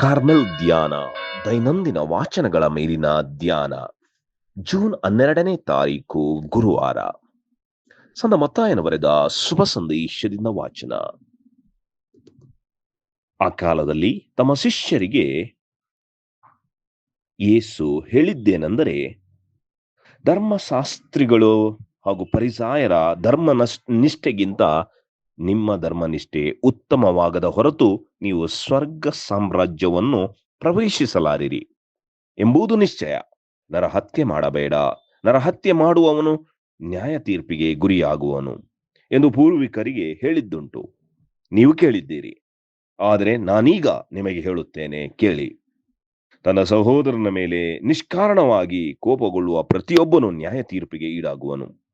Carmel ಧ್ಯಾನ, ದೈನಂದಿನ ವಾಚನಗಳ ಮೇಲಿನ ಧ್ಯಾನ. ಜೂನ್ ಹನ್ನೆರಡನೇ ತಾರೀಕು, ಗುರುವಾರ. ಸಂದ ಮತ್ತಾಯನ ಬರೆದ ಶುಭ ಸಂದೇಶದಿಂದ ವಾಚನ. ಆ ಕಾಲದಲ್ಲಿ ತಮ್ಮ ಶಿಷ್ಯರಿಗೆ ಯೇಸು ಹೇಳಿದ್ದೇನೆಂದರೆ, ಧರ್ಮಶಾಸ್ತ್ರಿಗಳು ಹಾಗೂ ಪರಿಸಾಯರ ಧರ್ಮ ನಿಷ್ಠೆಗಿಂತ ನಿಮ್ಮ ಧರ್ಮನಿಷ್ಠೆ ಉತ್ತಮವಾಗದ ಹೊರತು ನೀವು ಸ್ವರ್ಗ ಸಾಮ್ರಾಜ್ಯವನ್ನು ಪ್ರವೇಶಿಸಲಾರಿರಿ ಎಂಬುದು ನಿಶ್ಚಯ. ನರಹತ್ಯೆ ಮಾಡಬೇಡ. ನರಹತ್ಯೆ ಮಾಡುವವನು ನ್ಯಾಯ ತೀರ್ಪಿಗೆ ಗುರಿಯಾಗುವನು ಎಂದು ಪೂರ್ವಿಕರಿಗೆ ಹೇಳಿದ್ದುಂಟು. ನೀವು ಕೇಳಿದ್ದೀರಿ. ಆದರೆ ನಾನೀಗ ನಿಮಗೆ ಹೇಳುತ್ತೇನೆ, ಕೇಳಿ. ತನ್ನ ಸಹೋದರನ ಮೇಲೆ ನಿಷ್ಕಾರಣವಾಗಿ ಕೋಪಗೊಳ್ಳುವ ಪ್ರತಿಯೊಬ್ಬನು ನ್ಯಾಯ ತೀರ್ಪಿಗೆ ಈಡಾಗುವನು.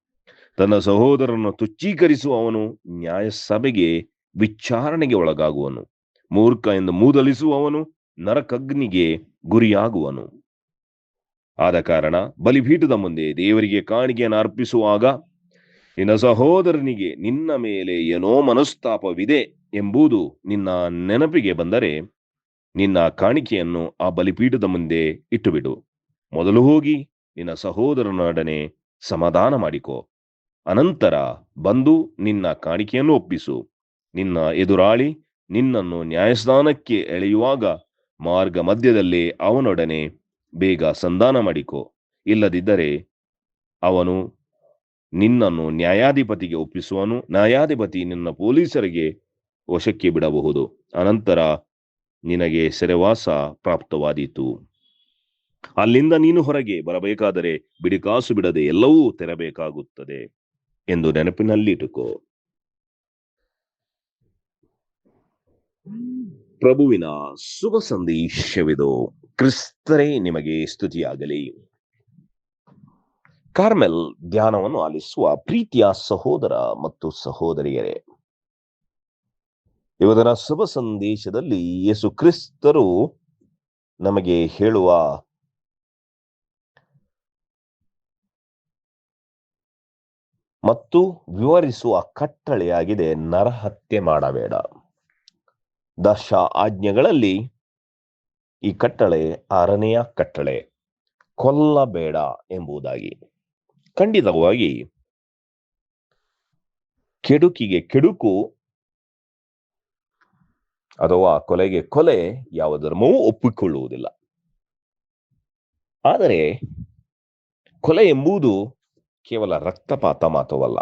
ತನ್ನ ಸಹೋದರನ್ನು ತುಚ್ಛೀಕರಿಸುವವನು ನ್ಯಾಯಸಭೆಗೆ ವಿಚಾರಣೆಗೆ ಒಳಗಾಗುವನು. ಮೂರ್ಖ ಎಂದು ಮೂದಲಿಸುವವನು ನರಕಗ್ನಿಗೆ ಗುರಿಯಾಗುವನು. ಆದ ಕಾರಣ ಬಲಿಪೀಠದ ಮುಂದೆ ದೇವರಿಗೆ ಕಾಣಿಕೆಯನ್ನು ಅರ್ಪಿಸುವಾಗ, ನಿನ್ನ ಸಹೋದರನಿಗೆ ನಿನ್ನ ಮೇಲೆ ಏನೋ ಮನಸ್ತಾಪವಿದೆ ಎಂಬುದು ನಿನ್ನ ನೆನಪಿಗೆ ಬಂದರೆ ನಿನ್ನ ಕಾಣಿಕೆಯನ್ನು ಆ ಬಲಿಪೀಠದ ಮುಂದೆ ಇಟ್ಟುಬಿಡು. ಮೊದಲು ಹೋಗಿ ನಿನ್ನ ಸಹೋದರನೊಡನೆ ಸಮಾಧಾನ ಮಾಡಿಕೋ. ಅನಂತರ ಬಂದು ನಿನ್ನ ಕಾಣಿಕೆಯನ್ನು ಒಪ್ಪಿಸು. ನಿನ್ನ ಎದುರಾಳಿ ನಿನ್ನನ್ನು ನ್ಯಾಯಸ್ಥಾನಕ್ಕೆ ಎಳೆಯುವಾಗ ಮಾರ್ಗ ಮಧ್ಯದಲ್ಲಿ ಅವನೊಡನೆ ಬೇಗ ಸಂಧಾನ ಮಾಡಿಕೊ. ಇಲ್ಲದಿದ್ದರೆ ಅವನು ನಿನ್ನನ್ನು ನ್ಯಾಯಾಧಿಪತಿಗೆ ಒಪ್ಪಿಸುವನು. ನ್ಯಾಯಾಧಿಪತಿ ನಿನ್ನ ಪೊಲೀಸರಿಗೆ ವಶಕ್ಕೆ ಬಿಡಬಹುದು. ಅನಂತರ ನಿನಗೆ ಸೆರೆವಾಸ ಪ್ರಾಪ್ತವಾದೀತು. ಅಲ್ಲಿಂದ ನೀನು ಹೊರಗೆ ಬರಬೇಕಾದರೆ ಬಿಡಿಕಾಸು ಬಿಡದೆ ಎಲ್ಲವೂ ತೆರಬೇಕಾಗುತ್ತದೆ. ಎಂದು ನೆನಪಿನಲ್ಲಿಟ್ಟುಕೋ. ಪ್ರಭುವಿನ ಶುಭ ಸಂದೇಶವಿದು. ಕ್ರಿಸ್ತರೇ ನಿಮಗೆ ಸ್ತುತಿಯಾಗಲಿ. ಕಾರ್ಮೆಲ್ ಧ್ಯಾನವನ್ನು ಆಲಿಸುವ ಪ್ರೀತಿಯ ಸಹೋದರ ಮತ್ತು ಸಹೋದರಿಯರೇ. ಇವತ್ತಿನ ಶುಭ ಸಂದೇಶದಲ್ಲಿ ಯೇಸು ಕ್ರಿಸ್ತರು ನಮಗೆ ಹೇಳುವ ಮತ್ತು ವಿವರಿಸುವ ಕಟ್ಟಳೆಯಾಗಿದೆ ನರಹತ್ಯೆ ಮಾಡಬೇಡ. ದಶ ಆಜ್ಞೆಗಳಲ್ಲಿ ಈ ಕಟ್ಟಳೆ ಆರನೆಯ ಕಟ್ಟಳೆ, ಕೊಲ್ಲಬೇಡ ಎಂಬುದಾಗಿ. ಖಂಡಿತವಾಗಿ ಕೆಡುಕಿಗೆ ಕೆಡುಕು ಅಥವಾ ಕೊಲೆಗೆ ಕೊಲೆ ಯಾವ ಧರ್ಮವೂ ಒಪ್ಪಿಕೊಳ್ಳುವುದಿಲ್ಲ. ಆದರೆ ಕೊಲೆ ಎಂಬುದು ಕೇವಲ ರಕ್ತಪಾತ ಮಾತ್ರವಲ್ಲ,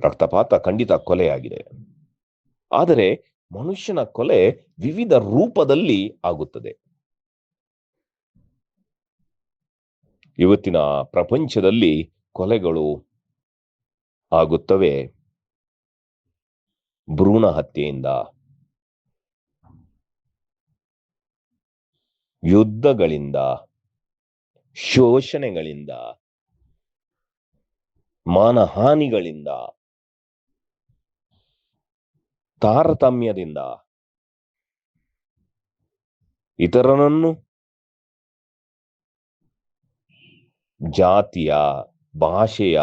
ರಕ್ತಪಾತ ಖಂಡಿತ ಕೊಲೆಯಾಗಿದೆ. ಆದರೆ ಮನುಷ್ಯನ ಕೊಲೆ ವಿವಿಧ ರೂಪದಲ್ಲಿ ಆಗುತ್ತದೆ. ಇವತ್ತಿನ ಪ್ರಪಂಚದಲ್ಲಿ ಕೊಲೆಗಳು ಆಗುತ್ತವೆ. ಭ್ರೂಣ ಹತ್ಯೆಯಿಂದ ಯುದ್ಧಗಳಿಂದ, ಶೋಷಣೆಗಳಿಂದ ಮಾನಹಾನಿಗಳಿಂದ ತಾರತಮ್ಯದಿಂದ ಇತರನನ್ನು ಜಾತಿಯ ಭಾಷೆಯ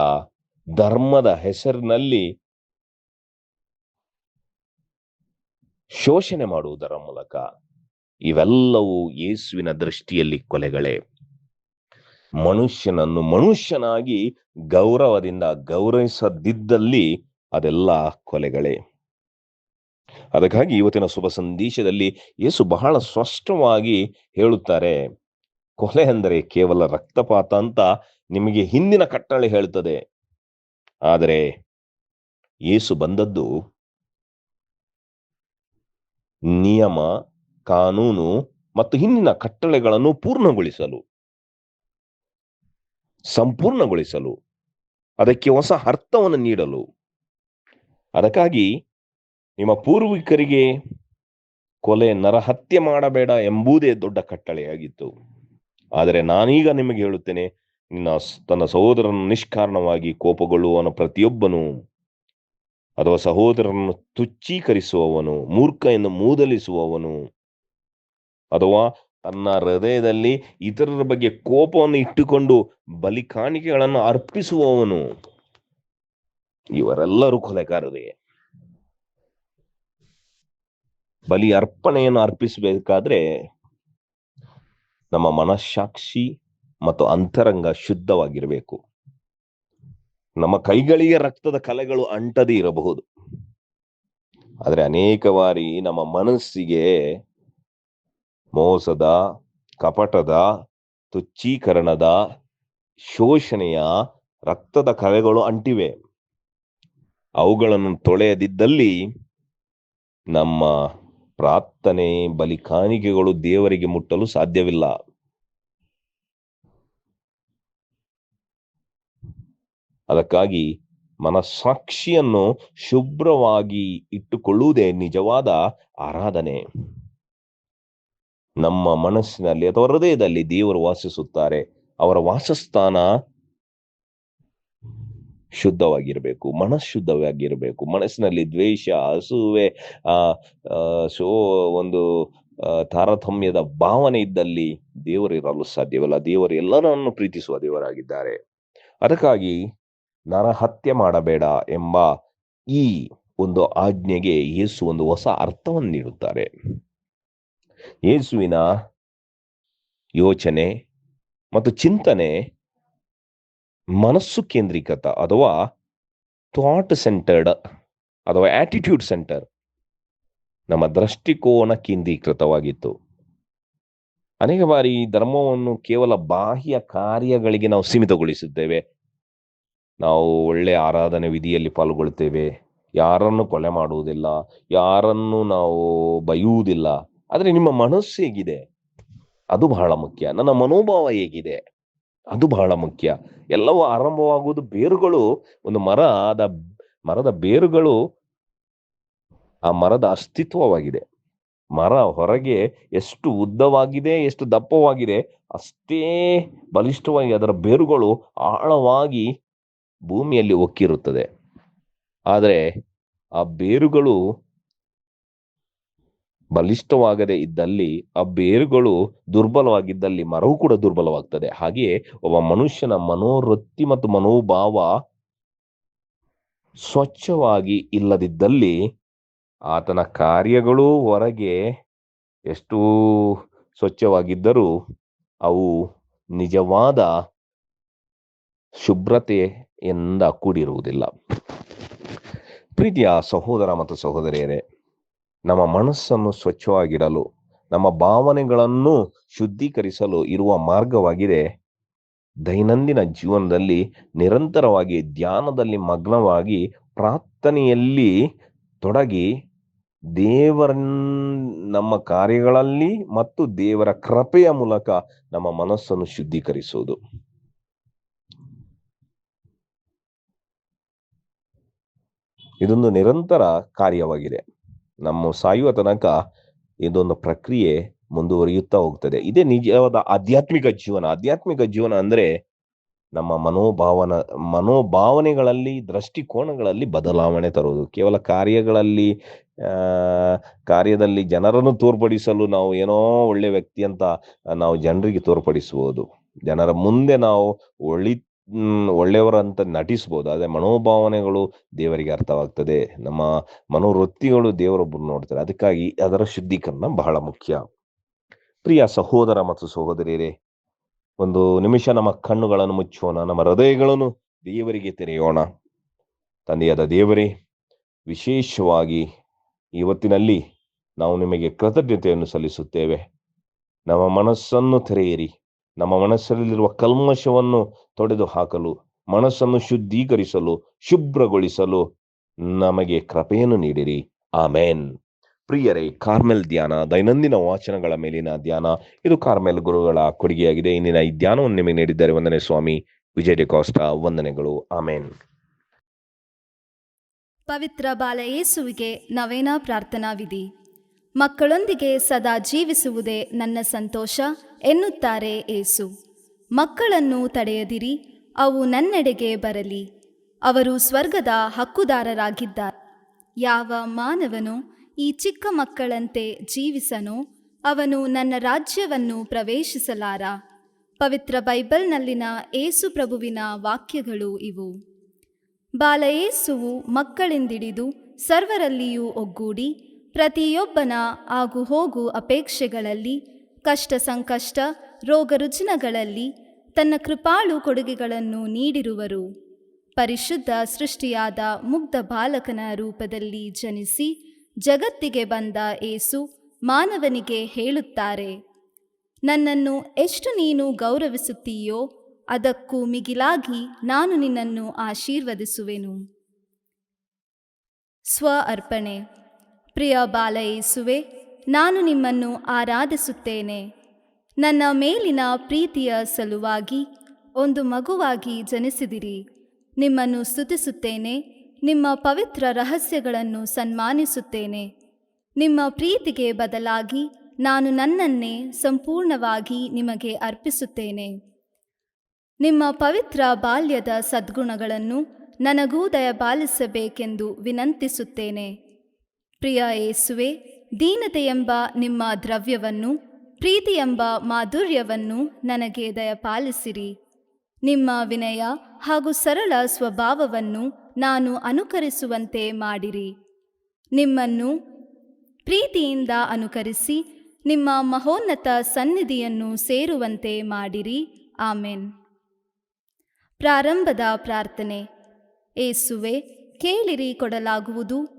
ಧರ್ಮದ ಹೆಸರಿನಲ್ಲಿ ಶೋಷಣೆ ಮಾಡುವುದರ ಮೂಲಕ ಇವೆಲ್ಲವೂ ಯೇಸುವಿನ ದೃಷ್ಟಿಯಲ್ಲಿ ಕೊಲೆಗಳೇ. ಮನುಷ್ಯನನ್ನು ಮನುಷ್ಯನಾಗಿ ಗೌರವದಿಂದ ಗೌರವಿಸದಿದ್ದಲ್ಲಿ ಅದೆಲ್ಲ ಕೊಲೆಗಳೇ. ಅದಕ್ಕಾಗಿ ಇವತ್ತಿನ ಶುಭ ಸಂದೇಶದಲ್ಲಿ ಯೇಸು ಬಹಳ ಸ್ಪಷ್ಟವಾಗಿ ಹೇಳುತ್ತಾರೆ, ಕೊಲೆ ಅಂದರೆ ಕೇವಲ ರಕ್ತಪಾತ ಅಂತ ನಿಮಗೆ ಹಿಂದಿನ ಕಟ್ಟಳೆ ಹೇಳ್ತದೆ ಆದರೆ ಯೇಸು ಬಂದದ್ದು ನಿಯಮ, ಕಾನೂನು ಮತ್ತು ಹಿಂದಿನ ಕಟ್ಟಳೆಗಳನ್ನು ಪೂರ್ಣಗೊಳಿಸಲು. ಸಂಪೂರ್ಣಗೊಳಿಸಲು, ಅದಕ್ಕೆ ಹೊಸ ಅರ್ಥವನ್ನು ನೀಡಲು. ಅದಕ್ಕಾಗಿ ನಿಮ್ಮ ಪೂರ್ವಿಕರಿಗೆ ಕೊಲೆ ನರಹತ್ಯೆ ಮಾಡಬೇಡ ಎಂಬುದೇ ದೊಡ್ಡ ಕಟ್ಟಳೆಯಾಗಿತ್ತು. ಆದರೆ ನಾನೀಗ ನಿಮಗೆ ಹೇಳುತ್ತೇನೆ, ನಿನ್ನ ತನ್ನ ಸಹೋದರನ ನಿಷ್ಕಾರಣವಾಗಿ ಕೋಪಗೊಳ್ಳುವನು ಪ್ರತಿಯೊಬ್ಬನು, ಅಥವಾ ಸಹೋದರನನ್ನು ತುಚ್ಚೀಕರಿಸುವವನು ಮೂರ್ಖ ಎಂದು ಮೂದಲಿಸುವವನು, ಅಥವಾ ತನ್ನ ಹೃದಯದಲ್ಲಿ ಇತರರ ಬಗ್ಗೆ ಕೋಪವನ್ನು ಇಟ್ಟುಕೊಂಡು ಬಲಿ ಕಾಣಿಕೆಗಳನ್ನು ಅರ್ಪಿಸುವವನು. ಇವರೆಲ್ಲರೂ ಕೊಲೆಗಾರರೇ. ಬಲಿ ಅರ್ಪಣೆಯನ್ನು ಅರ್ಪಿಸಬೇಕಾದ್ರೆ ನಮ್ಮ ಮನಸ್ಸಾಕ್ಷಿ ಮತ್ತು ಅಂತರಂಗ ಶುದ್ಧವಾಗಿರಬೇಕು. ನಮ್ಮ ಕೈಗಳಿಗೆ ರಕ್ತದ ಕಲೆಗಳು ಅಂಟದೇ ಇರಬಹುದು. ಆದರೆ ಅನೇಕ ಬಾರಿ ನಮ್ಮ ಮನಸ್ಸಿಗೆ ಮೋಸದ, ಕಪಟದ ತುಚ್ಚೀಕರಣದ ಶೋಷಣೆಯ ರಕ್ತದ ಕಲೆಗಳು ಅಂಟಿವೆ. ಅವುಗಳನ್ನು ತೊಳೆಯದಿದ್ದಲ್ಲಿ ನಮ್ಮ ಪ್ರಾರ್ಥನೆ ಬಲಿ ಕಾಣಿಕೆಗಳು ದೇವರಿಗೆ ಮುಟ್ಟಲು ಸಾಧ್ಯವಿಲ್ಲ. ಅದಕ್ಕಾಗಿ ಮನಸ್ಸಾಕ್ಷಿಯನ್ನು ಶುಭ್ರವಾಗಿ ಇಟ್ಟುಕೊಳ್ಳುವುದೇ ನಿಜವಾದ ಆರಾಧನೆ. ನಮ್ಮ ಮನಸ್ಸಿನಲ್ಲಿ ಅಥವಾ ಹೃದಯದಲ್ಲಿ ದೇವರು ವಾಸಿಸುತ್ತಾರೆ. ಅವರ ವಾಸಸ್ಥಾನ ಶುದ್ಧವಾಗಿರಬೇಕು, ಮನಃಶುದ್ಧವಾಗಿರಬೇಕು. ಮನಸ್ಸಿನಲ್ಲಿ ದ್ವೇಷ, ಹಸುವೆ, ಆ ಸೋ ಒಂದು ತಾರತಮ್ಯದ ಭಾವನೆ ಇದ್ದಲ್ಲಿ ದೇವರಿರಲು ಸಾಧ್ಯವಿಲ್ಲ. ದೇವರು ಎಲ್ಲರನ್ನು ಪ್ರೀತಿಸುವ ದೇವರಾಗಿದ್ದಾರೆ. ಅದಕ್ಕಾಗಿ ನರಹತ್ಯೆ ಮಾಡಬೇಡ ಎಂಬ ಈ ಒಂದು ಆಜ್ಞೆಗೆ ಯೇಸು ಒಂದು ಹೊಸ ಅರ್ಥವನ್ನು ನೀಡುತ್ತಾರೆ. ಯೇಸುವಿನ ಯೋಚನೆ ಮತ್ತು ಚಿಂತನೆ ಮನಸ್ಸು ಕೇಂದ್ರೀಕೃತ ಅಥವಾ ಥಾಟ್ ಸೆಂಟರ್ಡ್ ಅಥವಾ ಆಟಿಟ್ಯೂಡ್ ಸೆಂಟರ್ ನಮ್ಮ ದೃಷ್ಟಿಕೋನ ಕೇಂದ್ರೀಕೃತವಾಗಿತ್ತು. ಅನೇಕ ಬಾರಿ ಧರ್ಮವನ್ನು ಕೇವಲ ಬಾಹ್ಯ ಕಾರ್ಯಗಳಿಗೆ ನಾವು ಸೀಮಿತಗೊಳಿಸುತ್ತೇವೆ ನಾವು ಒಳ್ಳೆ ಆರಾಧನೆ ವಿಧಿಯಲ್ಲಿ ಪಾಲ್ಗೊಳ್ತೇವೆ ಯಾರನ್ನು ಕೊಲೆ ಮಾಡುವುದಿಲ್ಲ. ಯಾರನ್ನು ನಾವು ಬೈಯುವುದಿಲ್ಲ ಆದರೆ ನಿಮ್ಮ ಮನಸ್ಸು ಹೇಗಿದೆ? ಅದು ಬಹಳ ಮುಖ್ಯ. ನನ್ನ ಮನೋಭಾವ ಹೇಗಿದೆ? ಅದು ಬಹಳ ಮುಖ್ಯ. ಎಲ್ಲವೂ ಆರಂಭವಾಗುವುದು ಬೇರುಗಳು. ಒಂದು ಮರ ಆದ ಮರದ ಬೇರುಗಳು ಆ ಮರದ ಅಸ್ತಿತ್ವವಾಗಿದೆ. ಮರ ಹೊರಗೆ ಎಷ್ಟು ಉದ್ದವಾಗಿದೆ, ಎಷ್ಟು ದಪ್ಪವಾಗಿದೆ, ಅಷ್ಟೇ ಬಲಿಷ್ಠವಾಗಿ ಅದರ ಬೇರುಗಳು ಆಳವಾಗಿ ಭೂಮಿಯಲ್ಲಿ ಒಕ್ಕಿರುತ್ತದೆ. ಆದರೆ ಆ ಬೇರುಗಳು ಬಲಿಷ್ಠವಾಗದೆ ಇದ್ದಲ್ಲಿ ಆ ಬೇರುಗಳು ದುರ್ಬಲವಾಗಿದ್ದಲ್ಲಿ ಮರವು ಕೂಡ ದುರ್ಬಲವಾಗ್ತದೆ. ಹಾಗೆಯೇ ಒಬ್ಬ ಮನುಷ್ಯನ ಮನೋವೃತ್ತಿ ಮತ್ತು ಮನೋಭಾವ ಸ್ವಚ್ಛವಾಗಿ ಇಲ್ಲದಿದ್ದಲ್ಲಿ ಆತನ ಕಾರ್ಯಗಳು ಹೊರಗೆ ಎಷ್ಟು ಸ್ವಚ್ಛವಾಗಿದ್ದರೂ ಅವು ನಿಜವಾದ ಶುಭ್ರತೆಯಿಂದ ಕೂಡಿರುವುದಿಲ್ಲ. ಪ್ರೀತಿಯ ಸಹೋದರ ಮತ್ತು ಸಹೋದರಿಯರೇ ನಮ್ಮ ಮನಸ್ಸನ್ನು ಸ್ವಚ್ಛವಾಗಿಡಲು, ನಮ್ಮ ಭಾವನೆಗಳನ್ನು ಶುದ್ಧೀಕರಿಸಲು ಇರುವ ಮಾರ್ಗವಾಗಿದೆ ದೈನಂದಿನ ಜೀವನದಲ್ಲಿ ನಿರಂತರವಾಗಿ, ಧ್ಯಾನದಲ್ಲಿ ಮಗ್ನವಾಗಿ, ಪ್ರಾರ್ಥನೆಯಲ್ಲಿ ತೊಡಗಿ ದೇವರ ನಮ್ಮ ಕಾರ್ಯಗಳಲ್ಲಿ ಮತ್ತು ದೇವರ ಕೃಪೆಯ ಮೂಲಕ ನಮ್ಮ ಮನಸ್ಸನ್ನು ಶುದ್ಧೀಕರಿಸುವುದು. ಇದೊಂದು ನಿರಂತರ ಕಾರ್ಯವಾಗಿದೆ. ನಮ್ಮ ಸಾಯುವ ತನಕ ಇದೊಂದು ಪ್ರಕ್ರಿಯೆ ಮುಂದುವರಿಯುತ್ತಾ ಹೋಗ್ತದೆ. ಇದೇ ನಿಜವಾದ ಆಧ್ಯಾತ್ಮಿಕ ಜೀವನ. ಆಧ್ಯಾತ್ಮಿಕ ಜೀವನ ಅಂದ್ರೆ ನಮ್ಮ ಮನೋಭಾವನ, ಮನೋಭಾವನೆಗಳಲ್ಲಿ, ದೃಷ್ಟಿಕೋನಗಳಲ್ಲಿ ಬದಲಾವಣೆ ತರುವುದು. ಕೇವಲ ಕಾರ್ಯಗಳಲ್ಲಿ ಕಾರ್ಯದಲ್ಲಿ ಜನರನ್ನು ತೋರ್ಪಡಿಸಲು ನಾವು ಏನೋ ಒಳ್ಳೆ ವ್ಯಕ್ತಿ ಅಂತ ನಾವು ಜನರಿಗೆ ತೋರ್ಪಡಿಸುವುದು. ಜನರ ಮುಂದೆ ನಾವು ಹ್ಮ್ ಒಳ್ಳೆಯವರಂತ ನಟಿಸ್ಬೋದು. ಆದರೆ ಮನೋಭಾವನೆಗಳು ದೇವರಿಗೆ ಅರ್ಥವಾಗ್ತದೆ. ನಮ್ಮ ಮನೋವೃತ್ತಿಗಳು ದೇವರೊಬ್ಬರು ನೋಡ್ತಾರೆ. ಅದಕ್ಕಾಗಿ ಅದರ ಶುದ್ಧೀಕರಣ ಬಹಳ ಮುಖ್ಯ. ಪ್ರಿಯ ಸಹೋದರ ಮತ್ತು ಸಹೋದರಿಯರೇ, ಒಂದು ನಿಮಿಷ ನಮ್ಮ ಕಣ್ಣುಗಳನ್ನು ಮುಚ್ಚೋಣ, ನಮ್ಮ ಹೃದಯಗಳನ್ನು ದೇವರಿಗೆ ತೆರೆಯೋಣ. ತಂದೆಯಾದ ದೇವರೇ, ವಿಶೇಷವಾಗಿ ಇವತ್ತಿನಲ್ಲಿ ನಾವು ನಿಮಗೆ ಕೃತಜ್ಞತೆಯನ್ನು ಸಲ್ಲಿಸುತ್ತೇವೆ. ನಮ್ಮ ಮನಸ್ಸನ್ನು ತೆರೆಯಿರಿ. ನಮ್ಮ ಮನಸ್ಸಲ್ಲಿರುವ ಕಲ್ಮಶವನ್ನು ತೊಡೆದು ಹಾಕಲು ಮನಸ್ಸನ್ನು ಶುದ್ಧೀಕರಿಸಲು, ಶುಭ್ರಗೊಳಿಸಲು ನಮಗೆ ಕೃಪೆಯನ್ನು ನೀಡಿರಿ. ಆಮೇನ್. ಪ್ರಿಯರೇ, ಕಾರ್ಮೆಲ್ ಧ್ಯಾನ, ದೈನಂದಿನ ವಾಚನಗಳ ಮೇಲಿನ ಧ್ಯಾನ, ಇದು ಕಾರ್ಮೆಲ್ ಗುರುಗಳ ಕೊಡುಗೆಯಾಗಿದೆ. ಇಂದಿನ ಈ ಧ್ಯಾನವನ್ನು ನಿಮಗೆ ನೀಡಿದ್ದಾರೆ ವಂದನೆ ಸ್ವಾಮಿ ವಿಜಯ ಡಿಕಾಸ್ಟಾ ವಂದನೆಗಳು. ಆಮೇನ್. ಪವಿತ್ರ ಬಾಲ ಯೇಸುವಿಗೆ ನವೇನ ಪ್ರಾರ್ಥನಾ ವಿಧಿ. ಮಕ್ಕಳೊಂದಿಗೆ ಸದಾ ಜೀವಿಸುವುದೇ ನನ್ನ ಸಂತೋಷ ಎನ್ನುತ್ತಾರೆ ಏಸು. ಮಕ್ಕಳನ್ನು ತಡೆಯದಿರಿ, ಅವು ನನ್ನೆಡೆಗೆ ಬರಲಿ. ಅವರು ಸ್ವರ್ಗದ ಹಕ್ಕುದಾರರಾಗಿದ್ದಾರೆ. ಯಾವ ಮಾನವನು ಈ ಚಿಕ್ಕ ಮಕ್ಕಳಂತೆ ಜೀವಿಸನೋ, ಅವನು ನನ್ನ ರಾಜ್ಯವನ್ನು ಪ್ರವೇಶಿಸಲಾರ. ಪವಿತ್ರ ಬೈಬಲ್ನಲ್ಲಿನ ಏಸು ಪ್ರಭುವಿನ ವಾಕ್ಯಗಳು ಇವು. ಬಾಲಯೇಸುವು ಮಕ್ಕಳಿಂದಿಡಿದು ಸರ್ವರಲ್ಲಿಯೂ ಒಗ್ಗೂಡಿ ಪ್ರತಿಯೊಬ್ಬನ ಆಗು ಹೋಗು ಅಪೇಕ್ಷೆಗಳಲ್ಲಿ, ಕಷ್ಟ ಸಂಕಷ್ಟ, ರೋಗ ರುಜಿನಗಳಲ್ಲಿ ತನ್ನ ಕೃಪಾಳು ಕೊಡುಗೆಗಳನ್ನು ನೀಡಿರುವರು. ಪರಿಶುದ್ಧ ಸೃಷ್ಟಿಯಾದ ಮುಗ್ಧ ಬಾಲಕನ ರೂಪದಲ್ಲಿ ಜನಿಸಿ ಜಗತ್ತಿಗೆ ಬಂದ ಏಸು ಮಾನವನಿಗೆ ಹೇಳುತ್ತಾರೆ, ನನ್ನನ್ನು ಎಷ್ಟು ನೀನು ಗೌರವಿಸುತ್ತೀಯೋ, ಅದಕ್ಕೂ ಮಿಗಿಲಾಗಿ ನಾನು ನಿನ್ನನ್ನು ಆಶೀರ್ವದಿಸುವೆನು. ಸ್ವ ಅರ್ಪಣೆ ಪ್ರಿಯ ಬಾಲಯೇಸುವೆ ನಾನು ನಿಮ್ಮನ್ನು ಆರಾಧಿಸುತ್ತೇನೆ. ನನ್ನ ಮೇಲಿನ ಪ್ರೀತಿಯ ಸಲುವಾಗಿ ಒಂದು ಮಗುವಾಗಿ ಜನಿಸಿದಿರಿ. ನಿಮ್ಮನ್ನು ಸ್ತುತಿಸುತ್ತೇನೆ, ನಿಮ್ಮ ಪವಿತ್ರ ರಹಸ್ಯಗಳನ್ನು ಸನ್ಮಾನಿಸುತ್ತೇನೆ. ನಿಮ್ಮ ಪ್ರೀತಿಗೆ ಬದಲಾಗಿ ನಾನು ನನ್ನನ್ನೇ ಸಂಪೂರ್ಣವಾಗಿ ನಿಮಗೆ ಅರ್ಪಿಸುತ್ತೇನೆ. ನಿಮ್ಮ ಪವಿತ್ರ ಬಾಲ್ಯದ ಸದ್ಗುಣಗಳನ್ನು ನನಗೂ ದಯಪಾಲಿಸಬೇಕೆಂದು ವಿನಂತಿಸುತ್ತೇನೆ. ಪ್ರಿಯ ಏಸುವೆ ದೀನತೆಯೆಂಬ ನಿಮ್ಮ ದ್ರವ್ಯವನ್ನು, ಪ್ರೀತಿಯೆಂಬ ಮಾಧುರ್ಯವನ್ನು ನನಗೆ ದಯಪಾಲಿಸಿರಿ. ನಿಮ್ಮ ವಿನಯ ಹಾಗೂ ಸರಳ ಸ್ವಭಾವವನ್ನು ನಾನು ಅನುಕರಿಸುವಂತೆ ಮಾಡಿರಿ. ನಿಮ್ಮನ್ನು ಪ್ರೀತಿಯಿಂದ ಅನುಕರಿಸಿ, ನಿಮ್ಮ ಮಹೋನ್ನತ ಸನ್ನಿಧಿಯನ್ನು ಸೇರುವಂತೆ ಮಾಡಿರಿ. ಆಮೇನ್. ಪ್ರಾರಂಭದ ಪ್ರಾರ್ಥನೆ. ಏಸುವೆ ಕೇಳಿರಿ ಕೊಡಲಾಗುವುದು.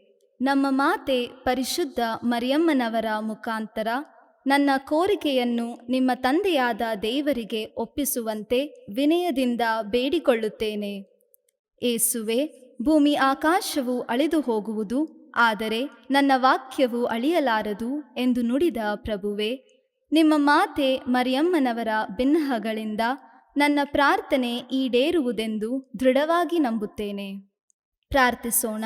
ನಮ್ಮ ಮಾತೆ ಪರಿಶುದ್ಧ ಮರಿಯಮ್ಮನವರ ಮುಖಾಂತರ ನನ್ನ ಕೋರಿಕೆಯನ್ನು ನಿಮ್ಮ ತಂದೆಯಾದ ದೇವರಿಗೆ ಒಪ್ಪಿಸುವಂತೆ ವಿನಯದಿಂದ ಬೇಡಿಕೊಳ್ಳುತ್ತೇನೆ. ಏಸುವೆ, ಭೂಮಿ ಆಕಾಶವು ಅಳಿದು ಹೋಗುವುದು, ಆದರೆ ನನ್ನ ವಾಕ್ಯವು ಅಳಿಯಲಾರದು ಎಂದು ನುಡಿದ ಪ್ರಭುವೆ, ನಿಮ್ಮ ಮಾತೆ ಮರಿಯಮ್ಮನವರ ಬಿನ್ನಹಗಳಿಂದ ನನ್ನ ಪ್ರಾರ್ಥನೆ ಈಡೇರುವುದೆಂದು ದೃಢವಾಗಿ ನಂಬುತ್ತೇನೆ. ಪ್ರಾರ್ಥಿಸೋಣ.